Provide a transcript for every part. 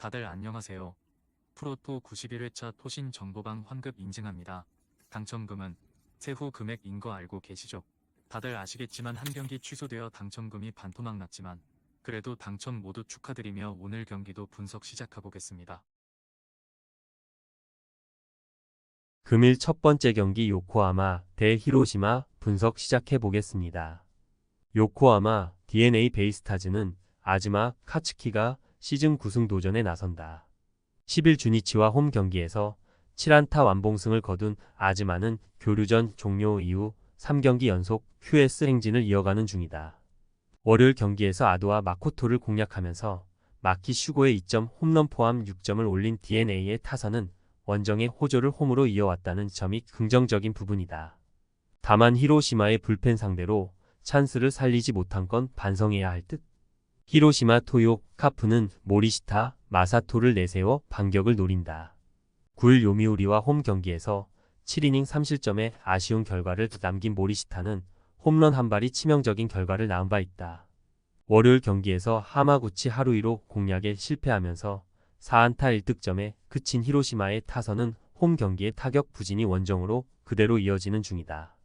다들 안녕하세요. 프로토 91회차 토신 정보방 환급 인증합니다. 당첨금은 세후 금액인 거 알고 계시죠? 다들 아시겠지만 한 경기 취소되어 당첨금이 반토막 났지만 그래도 당첨 모두 축하드리며 오늘 경기도 분석 시작해보겠습니다. 금일 첫 번째 경기 요코하마 대 히로시마 분석 시작해 보겠습니다. 요코하마 DNA 베이스타즈는 아즈마 카츠키가 시즌 9승 도전에 나선다. 10일 주니치와 홈 경기에서 7안타 완봉승을 거둔 아즈마는 교류전 종료 이후 3경기 연속 QS 행진을 이어가는 중이다. 월요일 경기에서 아도와 마코토를 공략하면서 마키 슈고의 2점 홈런 포함 6점을 올린 DNA의 타선은 원정의 호조를 홈으로 이어왔다는 점이 긍정적인 부분이다. 다만 히로시마의 불펜 상대로 찬스를 살리지 못한 건 반성해야 할 듯. 히로시마 토요 카프는 모리시타 마사토를 내세워 반격을 노린다. 9일 요미우리와 홈 경기에서 7이닝 3실점의 아쉬운 결과를 남긴 모리시타는 홈런 한 발이 치명적인 결과를 낳은 바 있다. 월요일 경기에서 하마구치 하루이로 공략에 실패하면서 4안타 1득점에 그친 히로시마의 타선은 홈 경기의 타격 부진이 원정으로 그대로 이어지는 중이다.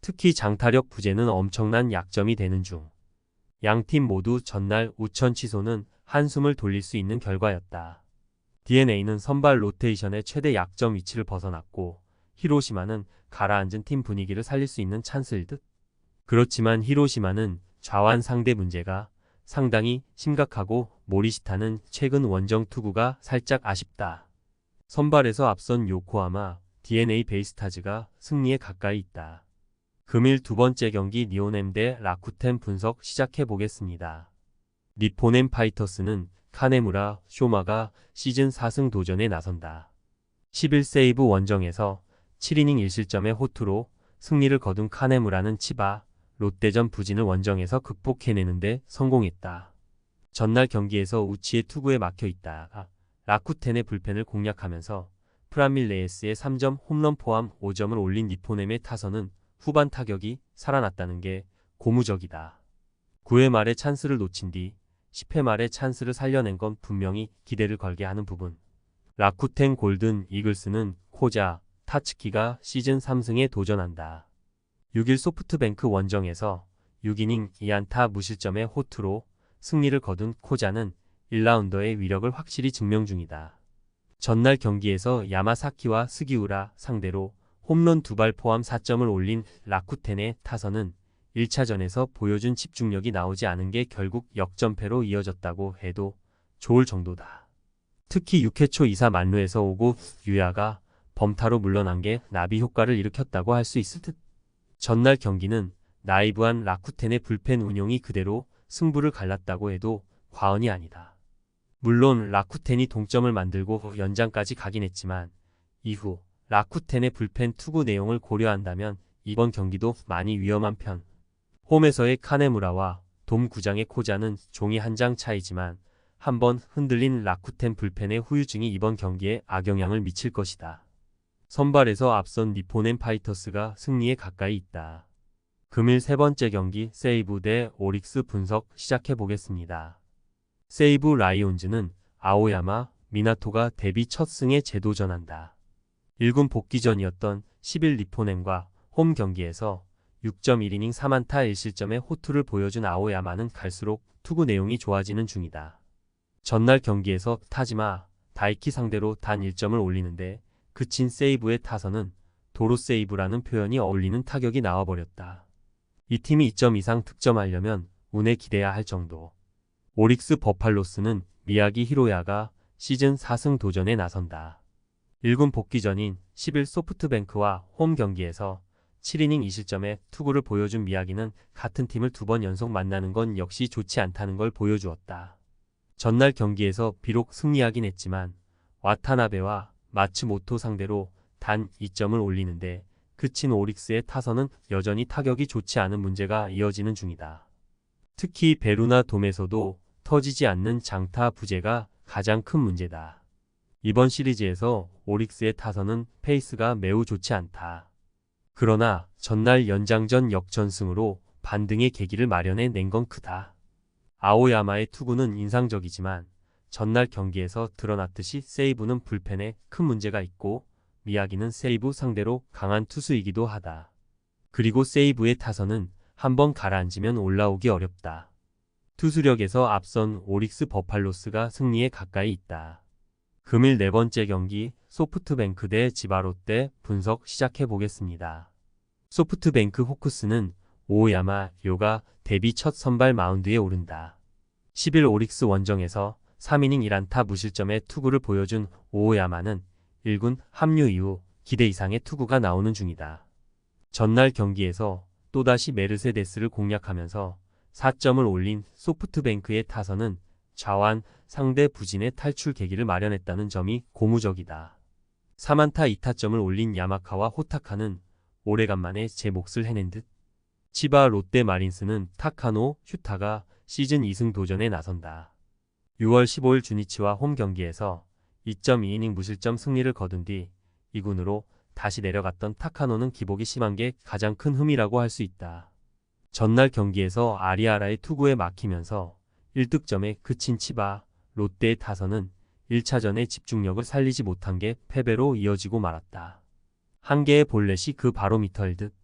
특히 장타력 부재는 엄청난 약점이 되는 중. 양팀 모두 전날 우천 취소는 한숨을 돌릴 수 있는 결과였다. DNA는 선발 로테이션의 최대 약점 위치를 벗어났고 히로시마는 가라앉은 팀 분위기를 살릴 수 있는 찬스일 듯. 그렇지만 히로시마는 좌완 상대 문제가 상당히 심각하고 모리시타는 최근 원정 투구가 살짝 아쉽다. 선발에서 앞선 요코하마 DNA 베이스타즈가 승리에 가까이 있다. 금일 두 번째 경기 니오넴 대 라쿠텐 분석 시작해 보겠습니다. 니포넴 파이터스는 카네무라 쇼마가 시즌 4승 도전에 나선다. 11세이브 원정에서 7이닝 1실점의 호투로 승리를 거둔 카네무라는 치바 롯데전 부진을 원정에서 극복해내는데 성공했다. 전날 경기에서 우치의 투구에 막혀 있다. 라쿠텐의 불펜을 공략하면서 프라밀레에스의 3점 홈런 포함 5점을 올린 니포넴의 타선은 후반 타격이 살아났다는 게 고무적이다. 9회 말에 찬스를 놓친 뒤 10회 말에 찬스를 살려낸 건 분명히 기대를 걸게 하는 부분. 라쿠텐 골든 이글스는 코자, 타츠키가 시즌 3승에 도전한다. 6일 소프트뱅크 원정에서 6이닝 2안타 무실점의 호투로 승리를 거둔 코자는 1라운더의 위력을 확실히 증명 중이다. 전날 경기에서 야마사키와 스기우라 상대로 홈런 두 발 포함 4점을 올린 라쿠텐의 타선은 1차전에서 보여준 집중력이 나오지 않은 게 결국 역전패로 이어졌다고 해도 좋을 정도다. 특히 6회 초 2사 만루에서 오고 유야가 범타로 물러난 게 나비 효과를 일으켰다고 할 수 있을 듯. 전날 경기는 나이브한 라쿠텐의 불펜 운용이 그대로 승부를 갈랐다고 해도 과언이 아니다. 물론 라쿠텐이 동점을 만들고 연장까지 가긴 했지만 이후 라쿠텐의 불펜 투구 내용을 고려한다면 이번 경기도 많이 위험한 편. 홈에서의 카네무라와 돔 구장의 코자는 종이 한 장 차이지만 한 번 흔들린 라쿠텐 불펜의 후유증이 이번 경기에 악영향을 미칠 것이다. 선발에서 앞선 니포넨 파이터스가 승리에 가까이 있다. 금일 세 번째 경기 세이브 대 오릭스 분석 시작해 보겠습니다. 세이브 라이온즈는 아오야마, 미나토가 데뷔 첫 승에 재도전한다. 1군 복귀 전이었던 10일 니포넨과 홈 경기에서 6.1이닝 3안타 1실점의 호투를 보여준 아오야마는 갈수록 투구 내용이 좋아지는 중이다. 전날 경기에서 타지마, 다이키 상대로 단 1점을 올리는데 그친 세이브의 타선은 도로 세이브라는 표현이 어울리는 타격이 나와버렸다. 이 팀이 2점 이상 득점하려면 운에 기대야 할 정도. 오릭스 버팔로스는 미야기 히로야가 시즌 4승 도전에 나선다. 1군 복귀 전인 10일 소프트뱅크와 홈 경기에서 7이닝 2실점의 투구를 보여준 미야기는 같은 팀을 두 번 연속 만나는 건 역시 좋지 않다는 걸 보여주었다. 전날 경기에서 비록 승리하긴 했지만 와타나베와 마츠모토 상대로 단 2점을 올리는데 그친 오릭스의 타선은 여전히 타격이 좋지 않은 문제가 이어지는 중이다. 특히 베루나 돔에서도 터지지 않는 장타 부재가 가장 큰 문제다. 이번 시리즈에서 오릭스의 타선은 페이스가 매우 좋지 않다. 그러나 전날 연장전 역전승으로 반등의 계기를 마련해 낸 건 크다. 아오야마의 투구는 인상적이지만 전날 경기에서 드러났듯이 세이브는 불펜에 큰 문제가 있고 미야기는 세이브 상대로 강한 투수이기도 하다. 그리고 세이브의 타선은 한번 가라앉으면 올라오기 어렵다. 투수력에서 앞선 오릭스 버팔로스가 승리에 가까이 있다. 금일 네 번째 경기 소프트뱅크 대 지바롯데 분석 시작해 보겠습니다. 소프트뱅크 호크스는 오야마 요가 데뷔 첫 선발 마운드에 오른다. 10일 오릭스 원정에서 3이닝 1안타 무실점의 투구를 보여준 오야마는 1군 합류 이후 기대 이상의 투구가 나오는 중이다. 전날 경기에서 또다시 메르세데스를 공략하면서 4점을 올린 소프트뱅크의 타선은 좌완 상대 부진의 탈출 계기를 마련했다는 점이 고무적이다. 3안타 2타점을 올린 야마카와 호타카는 오래간만에 제 몫을 해낸 듯. 치바 롯데 마린스는 타카노, 휴타가 시즌 2승 도전에 나선다. 6월 15일 주니치와 홈 경기에서 2.2이닝 무실점 승리를 거둔 뒤 2군으로 다시 내려갔던 타카노는 기복이 심한 게 가장 큰 흠이라고 할 수 있다. 전날 경기에서 아리아라의 투구에 막히면서 1득점에 그친 치바, 롯데의 타선은 1차전의 집중력을 살리지 못한 게 패배로 이어지고 말았다. 한 개의 볼넷이 그 바로미터일 듯.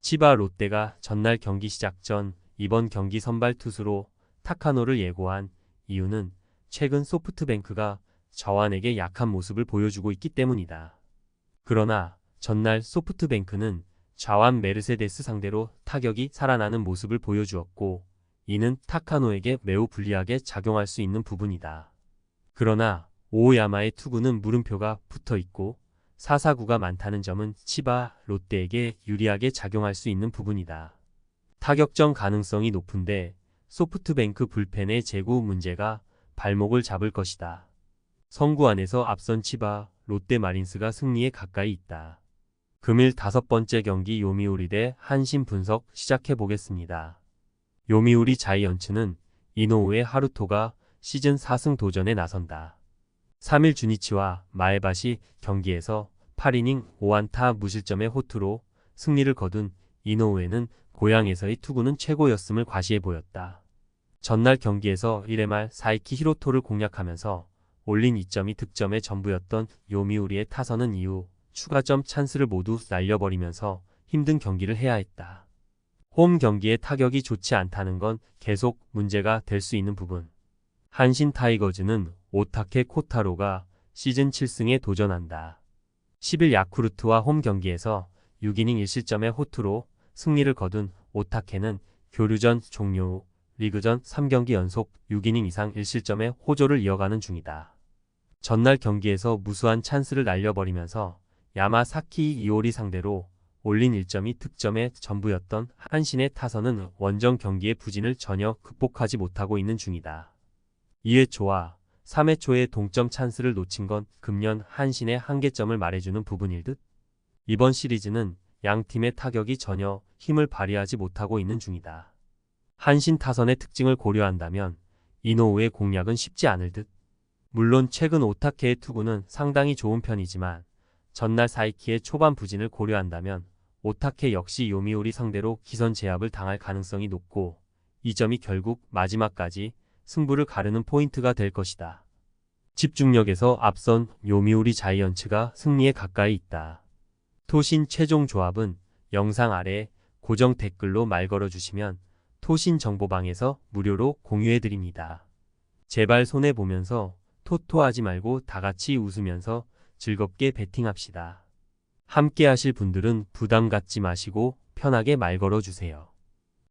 치바 롯데가 전날 경기 시작 전 이번 경기 선발 투수로 타카노를 예고한 이유는 최근 소프트뱅크가 저완에게 약한 모습을 보여주고 있기 때문이다. 그러나 전날 소프트뱅크는 좌완 메르세데스 상대로 타격이 살아나는 모습을 보여주었고 이는 타카노에게 매우 불리하게 작용할 수 있는 부분이다. 그러나 오야마의 투구는 물음표가 붙어 있고 449가 많다는 점은 치바 롯데에게 유리하게 작용할 수 있는 부분이다. 타격전 가능성이 높은데 소프트뱅크 불펜의 제구 문제가 발목을 잡을 것이다. 성구 안에서 앞선 치바 롯데 마린스가 승리에 가까이 있다. 금일 다섯 번째 경기 요미우리 대 한신 분석 시작해 보겠습니다. 요미우리 자이언츠는 이노우의 하루토가 시즌 4승 도전에 나선다. 3일 주니치와 마에바시 경기에서 8이닝 5안타 무실점의 호투로 승리를 거둔 이노우에는 고향에서의 투구는 최고였음을 과시해 보였다. 전날 경기에서 1회 말 사이키 히로토를 공략하면서 올린 2점이 득점의 전부였던 요미우리의 타선은 이후 추가점 찬스를 모두 날려버리면서 힘든 경기를 해야 했다. 홈 경기의 타격이 좋지 않다는 건 계속 문제가 될 수 있는 부분. 한신 타이거즈는 오타케 코타로가 시즌 7승에 도전한다. 10일 야쿠르트와 홈 경기에서 6이닝 1실점의 호투로 승리를 거둔 오타케는 교류전 종료 후 리그전 3경기 연속 6이닝 이상 1실점의 호조를 이어가는 중이다. 전날 경기에서 무수한 찬스를 날려버리면서 야마사키 이오리 상대로 올린 1점이 득점의 전부였던 한신의 타선은 원정 경기의 부진을 전혀 극복하지 못하고 있는 중이다. 2회 초와 3회 초의 동점 찬스를 놓친 건 금년 한신의 한계점을 말해주는 부분일 듯. 이번 시리즈는 양 팀의 타격이 전혀 힘을 발휘하지 못하고 있는 중이다. 한신 타선의 특징을 고려한다면 이노우의 공략은 쉽지 않을 듯. 물론 최근 오타케의 투구는 상당히 좋은 편이지만 전날 사이키의 초반 부진을 고려한다면 오타케 역시 요미우리 상대로 기선 제압을 당할 가능성이 높고 이 점이 결국 마지막까지 승부를 가르는 포인트가 될 것이다. 집중력에서 앞선 요미우리 자이언츠가 승리에 가까이 있다. 토신 최종 조합은 영상 아래 고정 댓글로 말 걸어주시면 토신 정보방에서 무료로 공유해드립니다. 제발 손해보면서 토토하지 말고 다 같이 웃으면서 즐겁게 베팅합시다. 함께 하실 분들은 부담 갖지 마시고 편하게 말 걸어주세요.